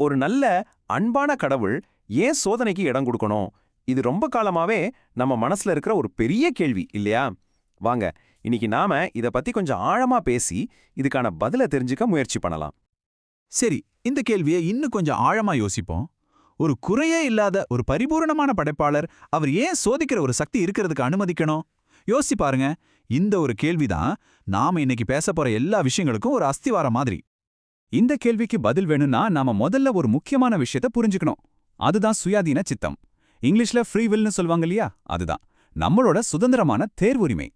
ஒரு நல்ல அன்பான கடவுள் ஏன் சோதனைக்கு இடம் கொடுக்கணும்? இது ரொம்ப காலமாவே நம்ம மனசுல இருக்கிற ஒரு பெரிய கேள்வி இல்லையா? வாங்க இன்னைக்கு நாம இத பத்தி கொஞ்சம் ஆழமா பேசி இதுக்கான பதில தெரிஞ்சுக்க முயற்சி பண்ணலாம். சரி இந்த கேள்வியை இன்னும் கொஞ்சம் ஆழமா யோசிப்போம். ஒரு குறையே இல்லாத ஒரு பரிபூரணமான படைப்பாளர் அவர் ஏன் சோதிக்கிற ஒரு சக்தி இருக்கிறதுக்கு அனுமதிக்கணும்? யோசிச்சு பாருங்க இந்த ஒரு கேள்விதான் நாம இன்னைக்கு பேச போற எல்லா விஷயங்களுக்கும் ஒரு அஸ்திவார மாதிரி. இந்த கேள்விக்கு பதில் வேணும்னா நாம முதல்ல ஒரு முக்கியமான விஷயத்த புரிஞ்சுக்கணும். அதுதான் சுயாதீன சித்தம். இங்கிலீஷ்ல ஃப்ரீ வில்னு சொல்லுவாங்க இல்லையா? அதுதான். நம்மளோட சுதந்திரமான தேர்வுரிமை.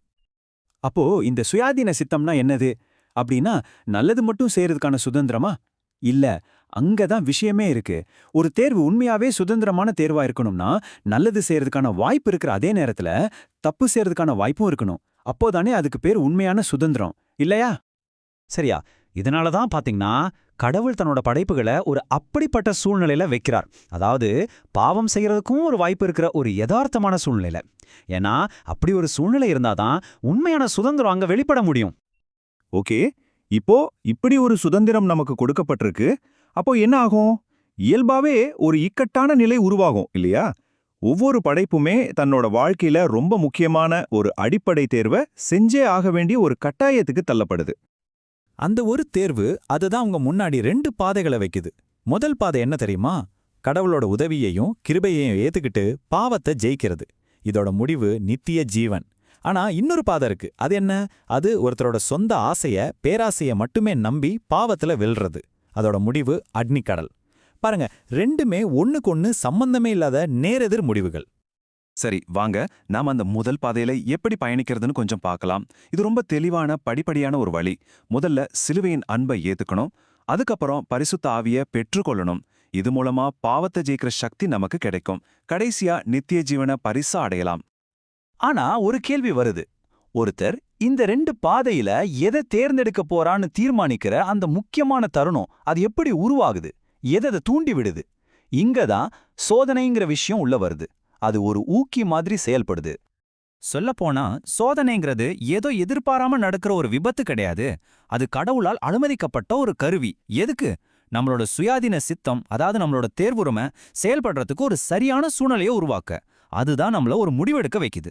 அப்போ இந்த சுயாதீன சித்தம்னா என்னது? அப்படின்னா நல்லது மட்டும் செய்யறதுக்கான சுதந்திரமா? இல்ல அங்கதான் விஷயமே இருக்கு. ஒரு தேர்வு உண்மையாவே சுதந்திரமான தேர்வா இருக்கணும்னா நல்லது செய்யறதுக்கான வாய்ப்பு இருக்கிற அதே நேரத்துல தப்பு செய்யறதுக்கான வாய்ப்பும் இருக்கணும். அப்போதானே அதுக்கு பேர் உண்மையான சுதந்திரம். இல்லையா? சரியா. இதனால தான் பாத்தீங்கன்னா கடவுள் தன்னோட படைப்புகளை ஒரு அப்படிப்பட்ட சூழ்நிலையில வைக்கிறார். அதாவது பாவம் செய்யறதுக்கும் ஒரு வாய்ப்பு இருக்கிற ஒரு யதார்த்தமான சூழ்நிலை ஏன்னா அப்படி ஒரு சூழ்நிலை இருந்தாதான் உண்மையான சுதந்திரம் அங்க வெளிப்பட முடியும். ஓகே இப்போ இப்படி ஒரு சுதந்திரம் நமக்கு கொடுக்கப்பட்டிருக்கு. அப்போ என்ன ஆகும்? இயல்பாவே ஒரு இக்கட்டான நிலை உருவாகும் இல்லையா? ஒவ்வொரு படைப்புமே தன்னோட வாழ்க்கையில ரொம்ப முக்கியமான ஒரு அடிப்படை தேர்வை செஞ்சே ஆக வேண்டிய ஒரு கட்டாயத்துக்கு தள்ளப்படுது. அந்த ஒரு தேர்வு அதுதான் உங்க முன்னாடி ரெண்டு பாதைகளை வைக்குது. முதல் பாதை என்ன தெரியுமா? கடவுளோட உதவியையும் கிருபையையும் ஏத்துக்கிட்டு பாவத்தை ஜெயிக்கிறது. இதோட முடிவு நித்திய ஜீவன். ஆனா இன்னொரு பாதை இருக்கு. அது என்ன? அது ஒருத்தரோட சொந்த ஆசைய பேராசைய மட்டுமே நம்பி பாவத்துல வெல்றது. அதோட முடிவு அக்னிக்கடல். பாருங்க ரெண்டுமே ஒண்ணுக்கொன்னு சம்பந்தமே இல்லாத நேரெதிர் முடிவுகள். சரி வாங்க. நாம அந்த முதல் பாதையில எப்படி பயணிக்கிறதுன்னு கொஞ்சம் பார்க்கலாம். இது ரொம்ப தெளிவான படிப்படியான ஒரு வழி. முதல்ல சிலுவையின் அன்பை ஏத்துக்கணும். அதுக்கப்புறம் பரிசுத்த ஆவிய பெற்றுக்கொள்ளணும். இது மூலமா பாவத்தை ஜெயிக்கிற சக்தி நமக்கு கிடைக்கும். கடைசியா நித்திய ஜீவன பரிசா அடையலாம். ஆனா ஒரு கேள்வி வருது. ஒருத்தர் இந்த ரெண்டு பாதையில எதை தேர்ந்தெடுக்க போறான்னு தீர்மானிக்கிற அந்த முக்கியமான தருணம் அது எப்படி உருவாகுது? எதை தூண்டி விடுது இங்கதான் சோதனைங்கிற விஷயம் உள்ள வருது. அது ஒரு ஊக்கி மாதிரி செயல்படுது. சொல்லப்போனா சோதனைங்கிறது ஏதோ எதிர்பாராம நடக்கிற ஒரு விபத்து கிடையாது. அது கடவுளால் அனுமதிக்கப்பட்ட ஒரு கருவி. எதுக்கு? நம்மளோட சுயாதீன சித்தம் அதாவது நம்மளோட தேர்வுரிமை செயல்படுறதுக்கு ஒரு சரியான சூழ்நிலையை உருவாக்க. அதுதான் நம்மள ஒரு முடிவெடுக்க வைக்குது.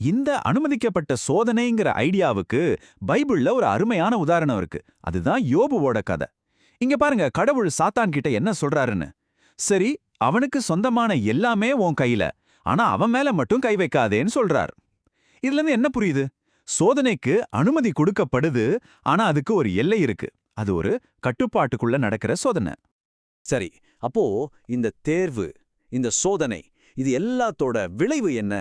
இந்த அனுமதிக்கப்பட்ட சோதனைங்கிற ஐடியாவுக்கு பைபிள்ல ஒரு அருமையான உதாரணம் இருக்கு. அதுதான் யோபுவோட கதை. இங்க பாருங்க கடவுள் சாத்தான் கிட்ட என்ன சொல்றாருன்னு. சரி அவனுக்கு சொந்தமான எல்லாமே உன் கையில. ஆனா அவன் மேல மட்டும் கை வைக்காதேன்னு சொல்றார். இதுல இருந்து என்ன புரியுது? சோதனைக்கு அனுமதி கொடுக்கப்படுது ஆனா அதுக்கு ஒரு எல்லை இருக்கு. அது ஒரு கட்டுப்பாட்டுக்குள்ள நடக்கிற சோதனை. சரி அப்போ இந்த தேர்வு இந்த சோதனை இது எல்லாத்தோட விளைவு என்ன?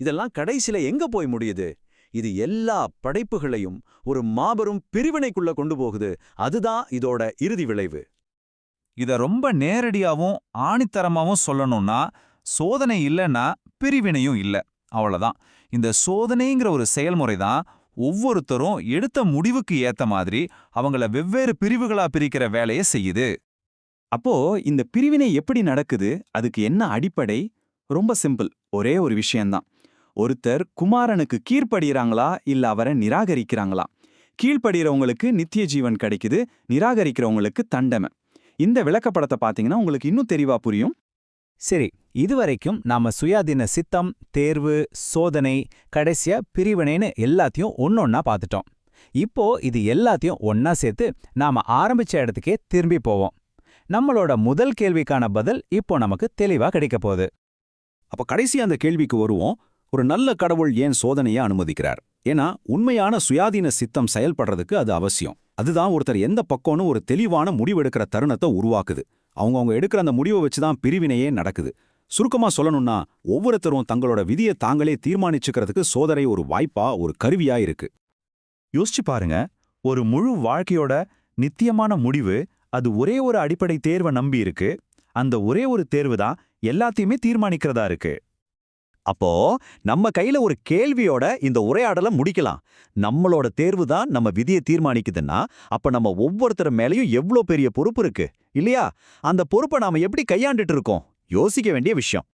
இதெல்லாம் கடைசில எங்க போய் முடியுது? இது எல்லா படைப்புகளையும் ஒரு மாபெரும் பிரிவினைக்குள்ள கொண்டு போகுது. அதுதான் இதோட இறுதி விளைவு. இத ரொம்ப நேரடியாவும் ஆணித்தரமாவும் சொல்லணும்னா சோதனை இல்லைன்னா பிரிவினையும் இல்ல. அவ்வளோதான் இந்த சோதனைங்கிற ஒரு செயல்முறை தான் ஒவ்வொருத்தரும் எடுத்த முடிவுக்கு ஏத்த மாதிரி அவங்கள வெவ்வேறு பிரிவுகளா பிரிக்கிற வேலையை செய்யுது. அப்போ இந்த பிரிவினை எப்படி நடக்குது? அதுக்கு என்ன அடிப்படை? ரொம்ப சிம்பிள். ஒரே ஒரு விஷயம்தான். ஒருத்தர் குமாரனுக்கு கீழ்ப்படுகிறாங்களா இல்ல அவரை நிராகரிக்கிறாங்களா? கீழ்ப்படுகிறவங்களுக்கு நித்திய ஜீவன் கிடைக்குது நிராகரிக்கிறவங்களுக்கு தண்டமை இந்த விளக்கப்படத்தை பாத்தீங்கன்னா உங்களுக்கு இன்னும் தெளிவா புரியும். சரி இதுவரைக்கும் நாம சுயாதீன சித்தம் தேர்வு சோதனை கடைசியா பிரிவினைன்னு எல்லாத்தையும் ஒன்னொன்னா பார்த்துட்டோம். இப்போ இது எல்லாத்தையும் ஒன்னா சேர்த்து நாம ஆரம்பிச்ச இடத்துக்கே திரும்பி போவோம். நம்மளோட முதல் கேள்விக்கான பதில் இப்போ நமக்கு தெளிவா கிடைக்க போகுது. அப்ப கடைசி அந்த கேள்விக்கு வருவோம். ஒரு நல்ல கடவுள் ஏன் சோதனையை அனுமதிக்கிறார்? ஏன்னா உண்மையான சுயாதீன சித்தம் செயல்படுறதுக்கு அது அவசியம். அதுதான் ஒருத்தர் எந்த பக்கம்னு ஒரு தெளிவான முடிவெடுக்கிற தருணத்தை உருவாக்குது. அவங்கவுங்க எடுக்கிற அந்த முடிவை வச்சு தான் பிரிவினையே நடக்குது. சுருக்கமா சொல்லணும்னா ஒவ்வொருத்தரும் தங்களோட விதியை தாங்களே தீர்மானிச்சுக்கிறதுக்கு சோதனை ஒரு வாய்ப்பா ஒரு கருவியா இருக்கு. யோசிச்சு பாருங்க ஒரு முழு வாழ்க்கையோட நித்தியமான முடிவு அது ஒரே ஒரு அடிப்படை தேர்வை நம்பி இருக்கு. அந்த ஒரே ஒரு தேர்வு தான் எல்லாத்தையுமே தீர்மானிக்கிறதா இருக்கு. அப்போ நம்ம கையில ஒரு கேள்வியோட இந்த உரையாடலை முடிக்கலாம். நம்மளோட தேர்வு தான் நம்ம விதியை தீர்மானிக்குதுன்னா அப்ப நம்ம ஒவ்வொருத்தர் மேலயும் எவ்ளோ பெரிய பொறுப்பு இருக்கு இல்லையா? அந்த பொறுப்பை நாம எப்படி கையாண்டுட்டு இருக்கோம்? யோசிக்க வேண்டிய விஷயம்.